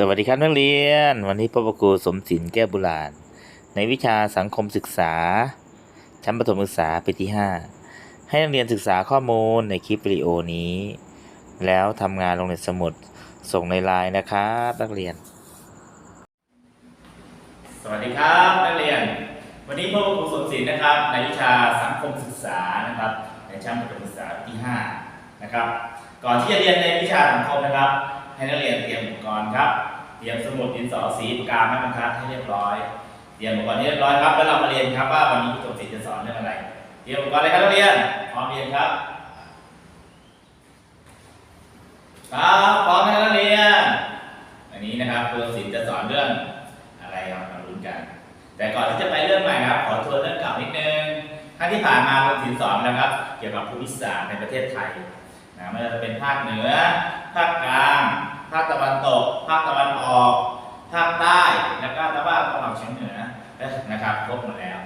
สวัสดีครับนักเรียน วันนี้พบกับครูสมศิลป์แก้วบุราณในวิชาสังคมศึกษา ชั้นประถมศึกษาปีที่ 5 ให้นักเรียนศึกษาข้อมูลในคลิปวิดีโอนี้ แล้วทำงานลงในสมุดส่งในไลน์นะครับนักเรียน สวัสดีครับนักเรียน วันนี้พบกับครูสมศิลป์นะครับ ในวิชาสังคมศึกษานะครับ ในชั้นประถมศึกษาปีที่5นะครับ ก่อนที่จะเรียนในวิชาสังคมนะครับให้นักเรียนเตรียมอุปกรณ์ครับ รียมสมุดดินสอสีปากกาไม้บรรทัดให้เรียบร้อย เตรียมอุปกรณ์ให้เรียบร้อยครับ แล้วเรามาเรียนครับว่าวันนี้ครูสมศิลป์จะสอนเรื่องอะไร เตรียมอุปกรณ์เลยครับนักเรียน พร้อมเรียนครับ ครับพร้อมนะนักเรียนอันนี้นะครับครูสมศิลป์จะสอนเรื่องอะไรครับมาลุ้นกัน แต่ก่อนที่จะไปเรื่องใหม่นะครับ ขอทวนเรื่องเก่านิดนึงครั้งที่ผ่านมาครูสมศิลป์สอนนะครับ เกี่ยวกับภูมิศาสตร์ในประเทศไทยนะไม่ว่าจะเป็นภาคเหนือ ภาคกลาง ภาคตะวันตก ภาคตะวันออก ภาคใต้ แล้วก็ตะวันตกเฉียงเหนือนะครับครบหมดแล้ว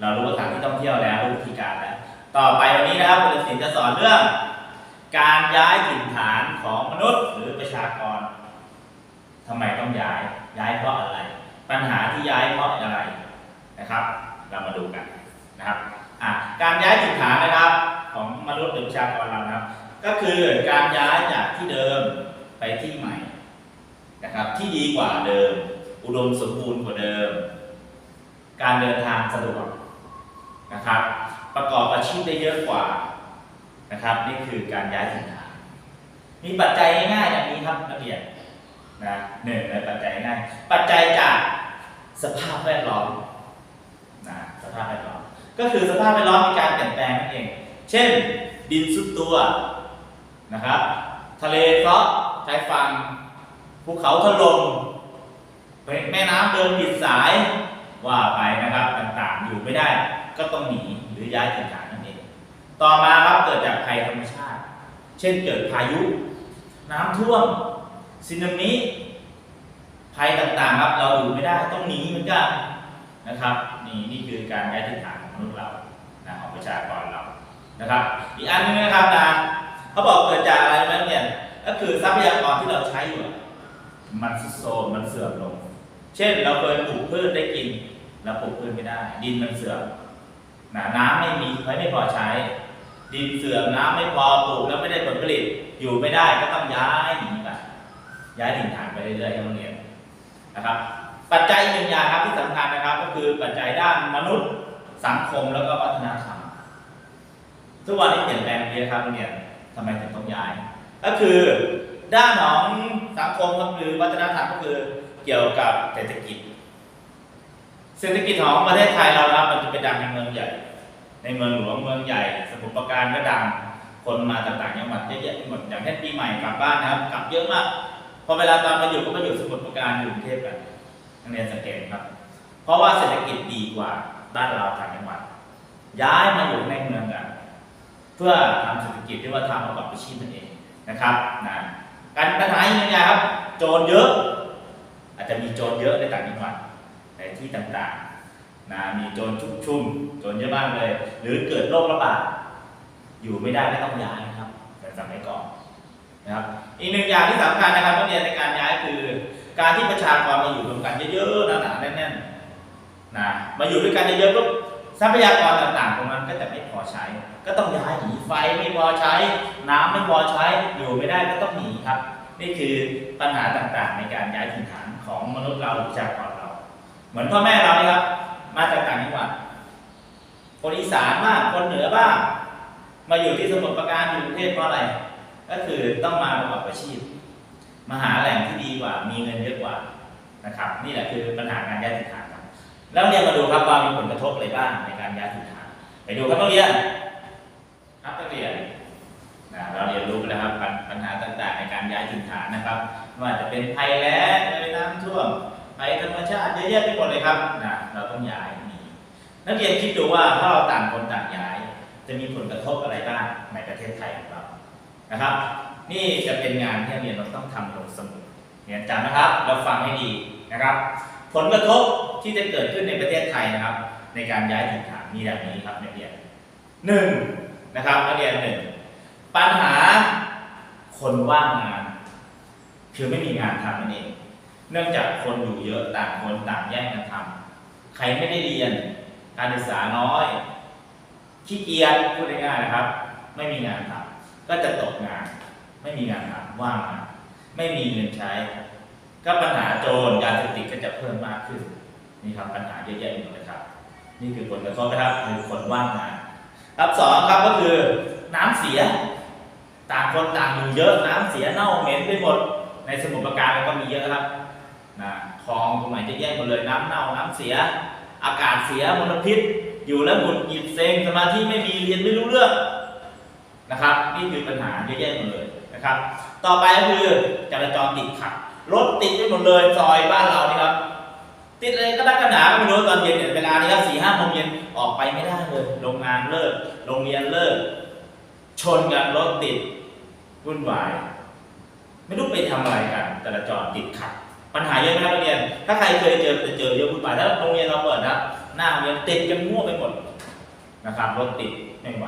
เรารู้สถานที่ท่องเที่ยวแล้วรู้วิธีการแล้ว ต่อไปวันนี้นะครับคุณศิลป์จะสอนเรื่อง การย้ายถิ่นฐานของมนุษย์หรือประชากรทำไมต้องย้าย ย้ายเพราะอะไร ปัญหาที่ย้ายเพราะอะไรนะครับ เรามาดูกันนะครับการย้ายถิ่นฐานนะครับ ของมนุษย์หรือประชากรเรานะครับ ก็คือการย้ายจากที่เดิม ไปที่ใหม่นะครับที่ดีกว่าเดิม อุดมสมบูรณ์กว่าเดิม การเดินทางสะดวกนะครับ ประกอบอาชีพได้เยอะกว่านะครับ นี่คือการย้ายถิ่นฐานมีปัจจัยง่ายอย่างนี้ครับนักเรียนนะหนึ่งในปัจจัยง่าย ปัจจัยจากสภาพแวดล้อมนะสภาพแวดล้อมก็คือสภาพแวดล้อมมีการเปลี่ยนแปลงนั่นเอง เช่น ดินซุดตัวนะครับ ทะเลซาะ ชายฝั่งภูเขาถล่มแม่น้ำเดินปิดสายว่าไปนะครับต่างๆอยู่ไม่ได้ก็ต้องหนีหรือย้ายถิ่นฐานนั่นเองต่อมาครับเกิดจากภัยธรรมชาติ เช่นเกิดพายุ น้ำท่วมสึนามิภัยต่างๆครับเราอยู่ไม่ได้ต้องหนีเหมือนกันนะครับนี่นี่คือการย้ายถิ่นฐานของมนุษย์เรานะของประชากรเรานะครับ อีกอันนึงนะครับนะเขาบอกเกิดจากอะไรไหมเนี่ย ก็คือทรัพยากรที่เราใช้อยู่อะมันทรุดโทรมมันเสื่อมลง เช่นเราเคยปลูกพืชได้กินแล้วปลูกพืชไม่ได้ ดินมันเสื่อมนะน้ำไม่มีไม่พอใช้ ดินเสื่อมน้ำไม่พอปลูกแล้วไม่ได้ผลผลิตอยู่ไม่ได้ก็ต้องย้ายหนีไปย้ายถิ่นฐานไปเรื่อยๆครับนักเรียนนะครับ ปัจจัยหนึ่งอย่างครับที่สำคัญนะครับ ก็คือปัจจัยด้านมนุษย์สังคมแล้วก็วัฒนธรรมทุกวันนี้เปลี่ยนแปลงเยอะครับนักเรียนทำไมถึงต้องย้าย ก็คือด้านของสังคมก็คือวัฒนธรรมก็คือเกี่ยวกับเศรษฐกิจ เศรษฐกิจของประเทศไทยเราครับมันจะเป็นดังในเมืองใหญ่ ในเมืองหลวงเมืองใหญ่ สมุทรปราการก็ดังคนมาต่างๆจังหวัดเยอะแยะไปหมดอย่างเช่นปีใหม่กลับบ้านนะครับกลับเยอะมากพอเวลาตอนมาอยู่ก็มาอยู่สมุทรปราการอยู่กรุงเทพกันนักเรียนสังเกตครับ เพราะว่าเศรษฐกิจดีกว่าบ้านเราต่างจังหวัดย้ายมาอยู่ในเมืองกันเพื่อทำเศรษฐกิจที่ว่าทำประกอบอาชีพนั่นเอง นะครับนะการปัญหาอย่างไรครับ โจรเยอะ อาจจะมีโจรเยอะในต่างจังหวัดในที่ต่างๆนะมีโจรชุกชุมโจรเยอะมากเลย หรือเกิดโรคระบาดอยู่ไม่ได้ก็ต้องย้ายครับในสมัยก่อนนะครับอีกหนึ่งอย่างที่สำคัญนะครับนักเรียนในการย้ายคือ การที่ประชากรมาอยู่รวมกันเยอะๆหนาๆแน่นๆนะมาอยู่ด้วยกันเยอะๆปุ๊บทรัพยากรต่าง ๆตรงนั้นก็จะไม่พอใช้ ก็ต้องย้ายหนีไฟไม่พอใช้ น้ำไม่พอใช้อยู่ไม่ได้ก็ต้องหนีครับ นี่คือปัญหาต่างๆ ในการย้ายถิ่นฐานของมนุษย์เราหรือประชากรเรา เหมือนพ่อแม่เรานี่ครับ มาจากต่างจังหวัดคนอีสานบ้างคนเหนือบ้างมาอยู่ที่สมุทรปราการอยู่กรุงเทพเพราะอะไร ก็คือต้องมาประกอบอาชีพมาหาแหล่งที่ดีกว่า มีเงินเยอะกว่านะครับ นี่แหละคือปัญหาการย้ายถิ่นฐานครับแล้วเรียมาดูครับว่ามีผลกระทบอะไรบ้างในการย้ายถิ่นฐาน ไปดูครับนักเรียนครับนักเรียนนะเราเรียนรู้ไปแล้วครับปัญหาต่างๆ ในการย้ายถิ่นฐานนะครับไม่ว่าจะเป็นภัยแล้งเลยน้ำท่วมภัยธรรมชาติเยอะแยะไปหมดเลยครับนะเราต้องย้ายนีนักเรียนคิดดูว่าถ้าเราต่างคนต่างย้าย จะมีผลกระทบอะไรบ้างในประเทศไทยของเรานะครับ นี่จะเป็นงานที่นักเรียนเราต้องทำลงสมุดเรียนจำนะครับ เราฟังให้ดีนะครับ ผลกระทบที่จะเกิดขึ้นในประเทศไทยนะครับ ในการย้ายถิ่นฐาน มีแบบนี้ครับนักเรียนหนึ่งนะครับนักเรียนหนึ่งปัญหาคนว่างงาน คือไม่มีงานทำนั่นเอง เนื่องจากคนอยู่เยอะต่างคนต่างแย่งกันทำใครไม่ได้เรียนการศึกษาน้อยขี้เกียจพูดง่ายๆนะครับ ไม่มีงานทำก็จะตกงาน ไม่มีงานทำว่างงานไม่มีเงินใช้ ก็ปัญหาโจรยาเสพติดก็จะเพิ่มมากขึ้นนี่ครับปัญหาเยอะแยะหมดเลยครับ นี่คือผลกระทบนะครับคือคนว่างงานครับสองครับก็คือน้ำเสีย ต่างคนต่างอยู่เยอะน้ำเสียเน่าเหม็นไปหมด ในสมุทรปราการก็มีเยอะครับนะคลองตรงไหนจะแย่หมดเลยน้ำเน่าน้ำเสีย อากาศเสียมลพิษ อยู่แล้วหงุดหงิดเซ็งสมาธิไม่มีเรียนไม่รู้เรื่องนะครับ นี่คือปัญหาเยอะแยะหมดเลยนะครับ ต่อไปก็คือจราจรติดขัดรถติดไปหมดเลยซอยบ้านเรานี่ครับ ติดเลยก็นักกันหนาไม่รู้ตอนเย็นเนี่ยเวลานี้ครับสี่ห้าโมงเย็นออกไปไม่ได้เลยโรงงานเลิกโรงเรียนเลิก ชนกันรถติดวุ่นวายไม่รู้ไปทำอะไรกันจราจรติดขัด ปัญหาเยอะไหมครับนักเรียน ถ้าใครเคยเจอจะเจอเยอะวุ่นวายถ้าโรงเรียนเราเปิดนะหน้าโรงเรียนติดกันมั่วไปหมดนะครับรถติดไม่ไหว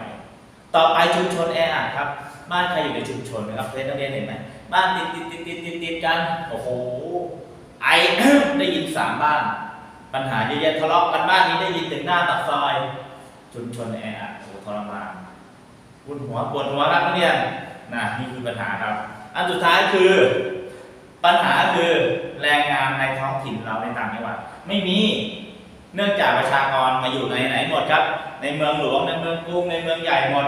ต่อไปชุมชนแออัดครับบ้านใครอยู่ในชุมชนนะครับเพื่อนนักเรียนเห็นไหมบ้านติดติดติดติดติดติดกันโอ้โห ไอได้ยินสามบ้าน ปัญหาเยอะแยะทะเลาะกันบ้านนี้ได้ยินถึงหน้าปากซอยชุมชนแออัดโอ้โหทรมานวุ่นหัวปวดหัวรับนักเรียนนะนี่คือปัญหาครับ อันสุดท้ายคือปัญหาคือแรงงานในท้องถิ่นเราในต่างจังหวัดไม่มีเนื่องจากประชากรมาอยู่ในไหนหมดครับ ในเมืองหลวงในเมืองกรุงในเมืองใหญ่หมด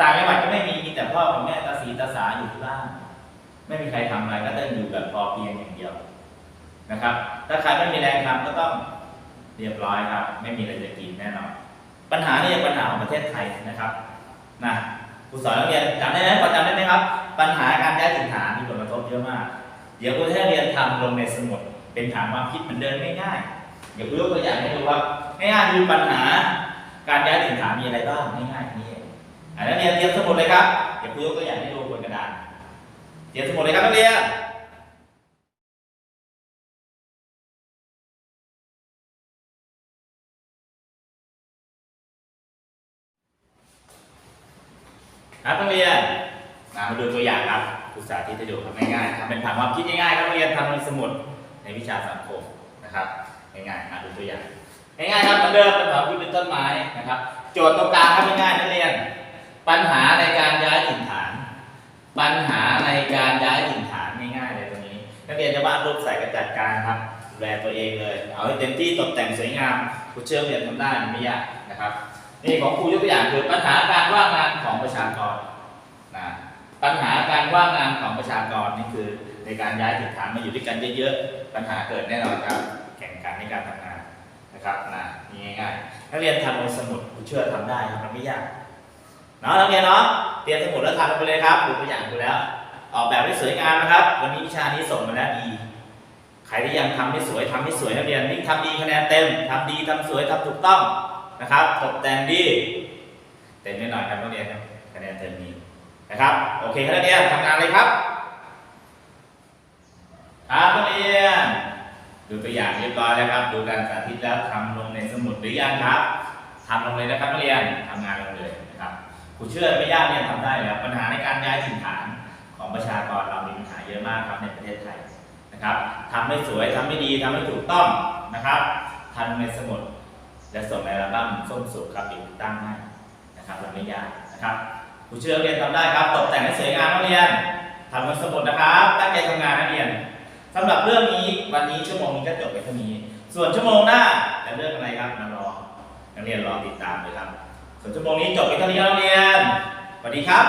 ต่างจังหวัดก็ไม่มีมีแต่พ่อกับแม่ตาสีตาสาอยู่ที่บ้านไม่มีใครทำอะไรก็ต้องอยู่แบบพอเพียงอย่างเดียว นะครับ ถ้าใครไม่มีแรงทำก็ต้องเรียบร้อยครับ ไม่มีอะไรจะกินแน่นอน ปัญหานี่เป็นปัญหาของประเทศไทยนะครับนะครูสอนนักเรียนจำได้ไหมพอจำได้ไหมครับ ปัญหาการย้ายถิ่นฐานมีผลกระทบเยอะมาก เดี๋ยวครูจะให้เรียนทำลงในสมุดเป็นฐานความคิดเหมือนเดิมง่ายๆเดี๋ยวครูยกตัวอย่างให้ดูครับง่ายๆคือปัญหา การย้ายถิ่นฐานมีอะไรบ้างง่ายๆนี่เองนักเรียนเตรียมสมุดเลยครับ เดี๋ยวครูยกตัวอย่างให้ดูบนกระดานเตรียมสมุดเลยครับนักเรียน ครับนักเรียนมามาดูตัวอย่างครับครูสาธิตให้ดูครับง่ายๆทำเป็นผังความคิดง่ายๆครับนักเรียนทำในสมุดในวิชาสังคมนะครับง่ายๆมาดูตัวอย่างง่ายๆครับเหมือนเดิมเป็นผังที่เป็นต้นไม้นะครับ โจทย์ตรงกลางครับง่ายๆนักเรียน ปัญหาในการย้ายถิ่นฐาน ปัญหาในการย้ายถิ่นฐานง่ายๆเลยตรงนี้ นักเรียนจะวาดรูปใส่กระจัดการครับดูแลตัวเองเลย เอาให้เต็มที่ตกแต่งสวยงามครูเชื่อเรียนทำได้ไม่ยากนะครับ นี่ของครูยกตัวอย่างคือปัญหาการว่างงานของประชากรนะปัญหาการว่างงานของประชากรนี่คือในการย้ายถิ่นฐานมาอยู่ด้วยกันเยอะๆ ปัญหาเกิดแน่นอนครับ แข่งขันในการทำงานนะครับนะนี่ง่ายๆนักเรียนทำบนสมุดครูเชื่อทำได้ครับมันไม่ยากเนาะนักเรียนเนาะเตรียมสมุดแล้วทำไปเลยครับดูตัวอย่างดูแล้ว ออกแบบได้สวยงามนะครับ วันนี้วิชานี้ส่งมาแล้วดีใครที่ยังทำไม่สวยทำไม่สวยนักเรียนนี่ทำดีคะแนนเต็มทำดีทำสวยทำถูกต้อง นะครับตกแต่งดีเต็มแน่นอนครับนักเรียนครับคะแนนเต็มนี้นะครับ โอเคครับนักเรียนทำงานเลยครับครับนักเรียนดูตัวอย่างเรียบร้อยแล้วครับ ดูการสาธิตแล้วทำลงในสมุดหรือยังครับทำลงเลยนะครับนักเรียนทำงานลงเลยนะครับครูเชื่อไม่ยากเรียนทำได้แล้วปัญหาในการย้ายถิ่นฐานของประชากรเรามีปัญหาเยอะมากครับในประเทศไทยนะครับทำไม่สวยทำไม่ดีทำไม่ถูกต้องนะครับทำในสมุด และส่งในอัลบั้มส้มสุกครับเดี๋ยวติดตั้งให้นะครับมันไม่ยากนะครับครูเชื่อเรียนทำได้ครับ ตกแต่งให้สวยงามนักเรียนทำบนสมุดนะครับตั้งใจทำงานนักเรียนสำหรับเรื่องนี้วันนี้ชั่วโมงนี้ก็จบไปเท่านี้ ส่วนชั่วโมงหน้าจะเรื่องอะไรครับมารอนักเรียนรอติดตามเลยครับ ส่วนชั่วโมงนี้จบไปเท่านี้นักเรียนสวัสดีครับ